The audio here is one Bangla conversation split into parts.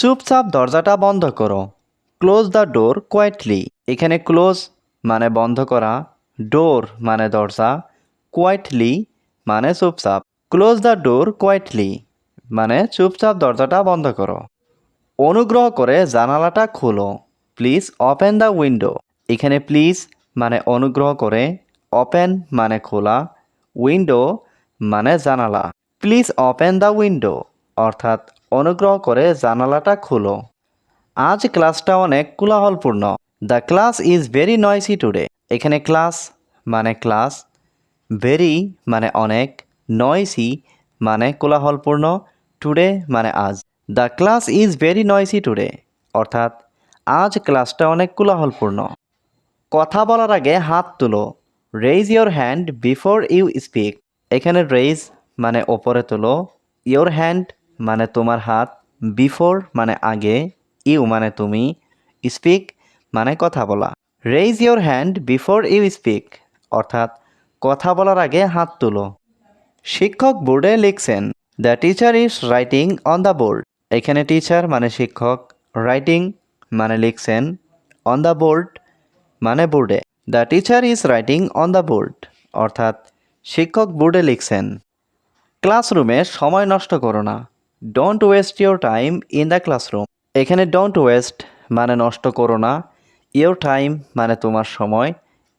চুপচাপ দরজাটা বন্ধ করো। ক্লোজ দ্য ডোর কোয়াইটলি এখানে ক্লোজ মানে বন্ধ করা ডোর মানে দরজা কোয়াইটলি মানে চুপচাপ। ক্লোজ দ্য ডোর কোয়াইটলি মানে চুপচাপ দরজাটা বন্ধ করো। অনুগ্রহ করে জানালাটা খোলো। প্লিজ ওপেন দ্য উইন্ডো এখানে প্লিজ মানে অনুগ্রহ করে ওপেন মানে খোলা উইন্ডো মানে জানালা। প্লিজ ওপেন দ্য উইন্ডো অর্থাৎ অনুগ্রহ করে জানালাটা খুলো। আজ ক্লাসটা অনেক কোলাহলপূর্ণ। The class is very noisy today. এখানে ক্লাস মানে ক্লাস, ভেরি মানে অনেক, নয়সি মানে কোলাহলপূর্ণ, টুডে মানে আজ। The class is very noisy today. অর্থাৎ আজ ক্লাসটা অনেক কোলাহলপূর্ণ। কথা বলার আগে হাত তুলো। Raise your hand before you speak এখানে রেইজ মানে ওপরে তোলো। ইয়োর হ্যান্ড মানে তোমার হাত বিফোর মানে আগে ইউ মানে তুমি স্পিক মানে কথা বলা। Raise your hand before you speak অর্থাৎ কথা বলার আগে হাত তুলো। শিক্ষক বোর্ডে লিখছেন the teacher is writing on the board এখানে টিচার মানে শিক্ষক রাইটিং মানে লিখছেন অন দ্য বোর্ড মানে বোর্ডে। The teacher is writing on the board অর্থাৎ শিক্ষক বোর্ডে লিখছেন ক্লাসরুমে সময় নষ্ট করো না। Don't waste your time in the classroom এখানে ডোন্ট ওয়েস্ট মানে নষ্ট করো না। ইয়োর টাইম মানে তোমার সময়।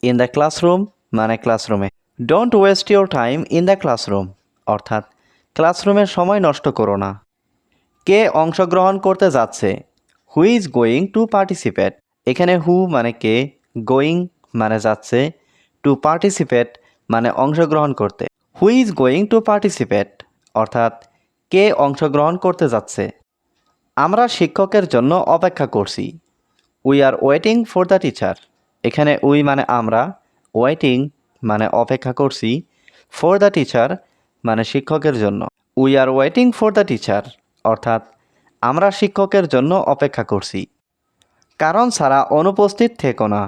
ইন দ্য ক্লাসরুম মানে ক্লাসরুমে don't waste your time in the classroom অর্থাৎ ক্লাসরুমের সময় নষ্ট করো না। কে অংশগ্রহণ করতে যাচ্ছে? Who is going to participate এখানে হু মানে কে? গোয়িং মানে যাচ্ছে। টু পার্টিসিপেট মানে অংশগ্রহণ করতে। Who is going to participate অর্থাৎ কে অংশগ্রহণ করতে যাচ্ছে। আমরা শিক্ষকের জন্য অপেক্ষা করছি। We are waiting for the teacher এখানে উই মানে আমরা ওয়েটিং মানে অপেক্ষা করছি ফর দ্য টিচার মানে শিক্ষকের জন্য। We are waiting for the teacher অর্থাৎ আমরা শিক্ষকের জন্য অপেক্ষা করছি। কারণ ছাড়া অনুপস্থিত থেকো না।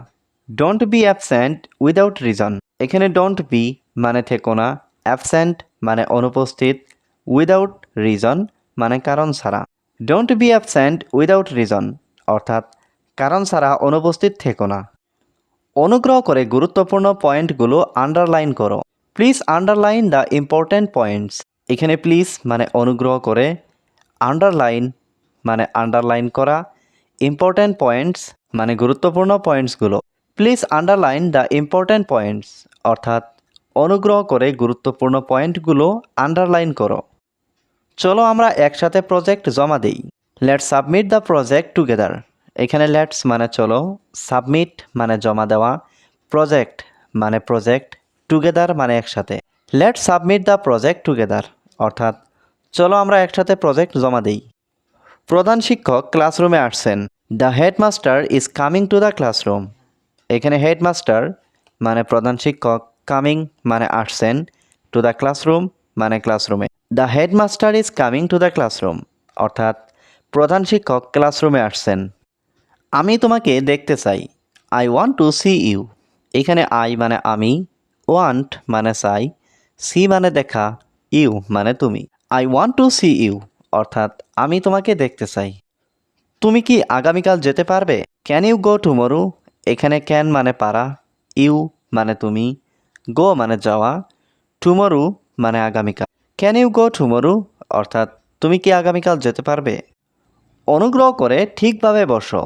Don't be absent without reason এখানে ডোন্ট বি মানে থেকো না অ্যাবসেন্ট মানে অনুপস্থিত। উইদাউট রিজন মানে কারণ ছাড়া। Don't be absent without reason অর্থাৎ কারণ ছাড়া অনুপস্থিত থেকো না। অনুগ্রহ করে গুরুত্বপূর্ণ পয়েন্টগুলো আন্ডারলাইন করো। Please underline the important points এখানে প্লিজ মানে অনুগ্রহ করে আন্ডারলাইন মানে আন্ডারলাইন করা ইম্পর্ট্যান্ট পয়েন্টস মানে গুরুত্বপূর্ণ পয়েন্টসগুলো please underline the important points অর্থাৎ অনুগ্রহ করে গুরুত্বপূর্ণ পয়েন্টগুলো আন্ডারলাইন করো। চলো আমরা একসাথে প্রজেক্ট জমা দিই। Let's submit the project together এখানে লেটস মানে চলো সাবমিট মানে জমা দেওয়া প্রজেক্ট মানে প্রজেক্ট টুগেদার মানে একসাথে। Let submit the project together অর্থাৎ, চলো আমরা একসাথে প্রজেক্ট জমা দিই। প্রধান শিক্ষক ক্লাসরুমে আসছেন। The headmaster is coming to the classroom এখানে হেডমাস্টার মানে প্রধান শিক্ষক কামিং মানে আসছেন টু দ্য ক্লাসরুম মানে ক্লাসরুমে the headmaster is coming to the classroom অর্থাৎ প্রধান শিক্ষক ক্লাসরুমে আসছেন। আমি তোমাকে দেখতে চাই। I want to see you এখানে আই মানে আমি ওয়ান্ট মানে চাই সি মানে দেখা ইউ মানে তুমি। I want to see you অর্থাৎ আমি তোমাকে দেখতে চাই। তুমি কি আগামীকাল যেতে পারবে? ক্যান ইউ গো টুমরু এখানে ক্যান মানে পারা ইউ মানে তুমি গো মানে যাওয়া টুমরু মানে আগামীকাল। ক্যান ইউ গো টুমরু অর্থাৎ, তুমি কি আগামীকাল যেতে পারবে? অনুগ্রহ করে ঠিকভাবে বসো।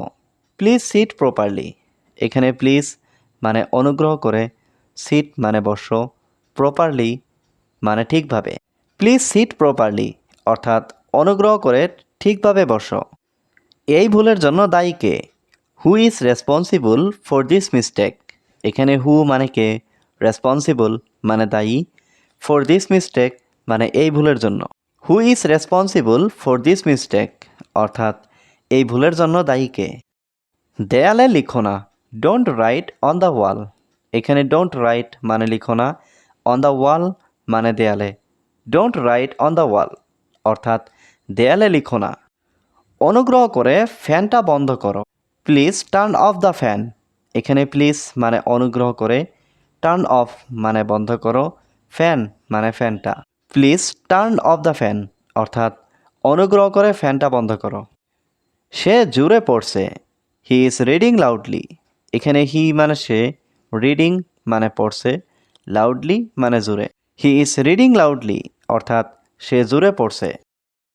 প্লিজ সিট প্রপারলি এখানে প্লিজ মানে অনুগ্রহ করে সিট মানে বসো প্রপারলি মানে ঠিকভাবে। প্লিজ সিট প্রপারলি অর্থাৎ অনুগ্রহ করে ঠিকভাবে বসো। এই ভুলের জন্য দায়ী কে? Who is responsible for this mistake এখানে হু মানে কে? রেসপন্সিবল মানে দায়ী। ফর দিস মিস্টেক মানে এই ভুলের জন্য। Who is responsible for this mistake অর্থাৎ, এই ভুলের জন্য দায়ী কে? দেয়ালে লিখো না don't write on the wall এখানে ডোন্ট রাইট মানে লিখো না অন দ্য ওয়াল মানে দেয়ালে। Don't write on the wall অর্থাৎ, দেয়ালে লিখো না। অনুগ্রহ করে ফ্যানটা বন্ধ করো। Please turn off the fan এখানে প্লিজ মানে অনুগ্রহ করে টার্ন অফ মানে বন্ধ করো। ফ্যান মানে ফ্যানটা। Please turn off the fan, অর্থাৎ অনুগ্রহ করে ফ্যানটা বন্ধ করো। সে জুড়ে পড়ছে। হি ইজ রিডিং লাউডলি এখানে হি মানে সে রিডিং মানে পড়ছে লাউডলি মানে জুড়ে। হি ইজ রিডিং লাউডলি অর্থাৎ সে জুড়ে পড়ছে।